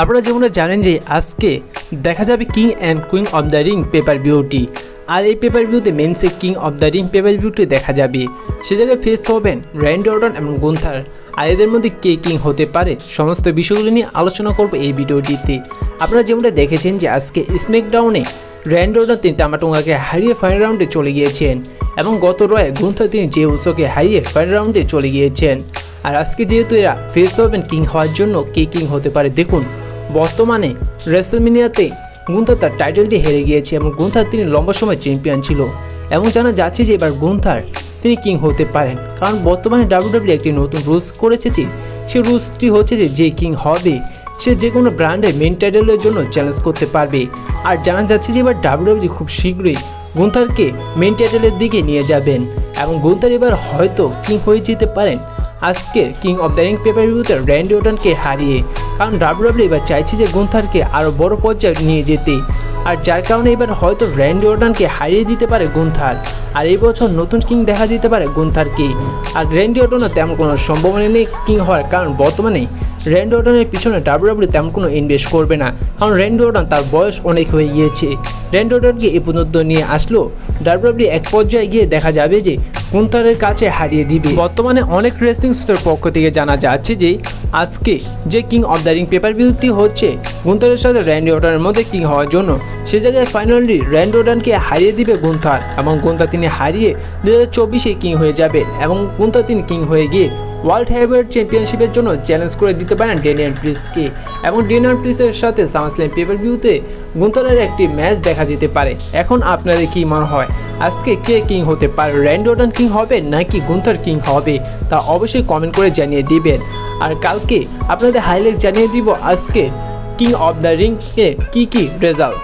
আপনারা যেমন জানেন যে আজকে দেখা যাবে King and Queen of the Ring pay per beauty আর এই পেপার ভিউতে মেন্সে King of the Ring pay per beauty দেখা যাবে, সে জায়গায় ফেস হবেন র্যান্ড অর্টন এবং গুন্থার আর এদের মধ্যে কে কিং হতে পারে, সমস্ত বিষয়গুলি নিয়ে আলোচনা করব এই ভিডিওটিতে। আপনারা যেমনটা দেখেছেন যে আজকে স্মেকডাউনে র্যান্ড অর্টন তিনি টামাটুঙ্গাকে হারিয়ে ফাইনাল রাউন্ডে চলে গিয়েছেন এবং গত রয়ে গুন্থার তিনি যে উৎসকে হারিয়ে ফাইনাল রাউন্ডে চলে গিয়েছেন। আর আজকে যেহেতু এরা ফেস হবেন কিং হওয়ার জন্য কে কিং হতে পারে, দেখুন। বর্তমানে রেসেলমিনিয়াতে গুন্থার তার টাইটেলটি হেরে গিয়েছে এবং গুন্থার তিনি লম্বা সময় চ্যাম্পিয়ন ছিল এবং জানা যাচ্ছে যে এবার গুন্থার তিনি কিং হতে পারেন। কারণ বর্তমানে ডাব্লিউডাব্লিউ একটি নতুন রুলস করেছে যে সেই রুলসটি হচ্ছে যে যে কিং হবে, সে যে কোনো ব্র্যান্ডে মেন টাইটেলের জন্য চ্যালেঞ্জ করতে পারবে। আর জানা যাচ্ছে যে, এবার ডাব্লিউডাব্লিউ খুব শীঘ্রই গুন্থারকে মেন টাইটেলের দিকে নিয়ে যাবেন এবং গুন্থার এবার হয়তো কিং হয়ে যেতে পারেন। আজকের King of the Ring pay per রিভিউতে র্যান্ডি ওটনকে হারিয়ে, কারণ ডাব্লিউডাব্লিউ এবার চাইছে যে গুন্থারকে আরও বড় পর্যায়ে নিয়ে যেতে। আর যার কারণে এবার হয়তো র্যান্ডি ওটনকে হারিয়ে দিতে পারে গুন্থার। আর এই বছর নতুন কিং দেখা যেতে পারে গুন্থারকে আর র্যান্ডি ওটনও তেমন কোনো সম্ভাবনা নেই কিং হওয়ার কারণ বর্তমানে র্যান্ডি ওটনের পিছনে ডাব্লিউডাব্লিউ তেমন কোনো ইনভেস্ট করবে না। কারণ র্যান্ডি ওটন তার বয়স অনেক হয়ে গিয়েছে। র্যান্ডি ওটনকে এ পর্যন্ত নিয়ে আসলো ডাব্লিউডাব্লিউ এক পর্যায়ে গিয়ে দেখা যাবে যে গুন্থারের কাছে হারিয়ে দিবে। বর্তমানে অনেক রেসলিং সূত্রের পক্ষ থেকে জানা যাচ্ছে যে আজকে যে King of the Ring pay per ভিউটি হচ্ছে, গুন্থারের সাথে র্যান্ডি ওটানের মধ্যে কিং হওয়ার জন্য, সে জায়গায় ফাইনালি র্যান্ডি ওটানকে হারিয়ে দিবে গুন্থার এবং গুন্থার তিনি হারিয়ে দু হাজার চব্বিশে কিং হয়ে যাবে এবং তিনি কিং হয়ে গিয়ে ওয়ার্ল্ড হেভিওয়েট চ্যাম্পিয়নশিপের জন্য চ্যালেঞ্জ করে দিতে পারেন ডেনিয়ান প্রিসকে। এবং ডেনিয়ান প্রিসের সাথে সামাসলাম পেপার ভিউতে গুন্তরের একটি ম্যাচ দেখা যেতে পারে। এখন আপনাদের কি মনে হয়? আজকে কে কিং হতে পারে? র্যান্ডোটন কিং হবে নাকি গুন্থার কিং হবে? তা অবশ্যই কমেন্ট করে জানিয়ে দিবেন। আর কালকে আপনাদের হাইলাইট জানিয়ে দিব আজকে কিং অফ দ্য রিং এ কী কী রেজাল্ট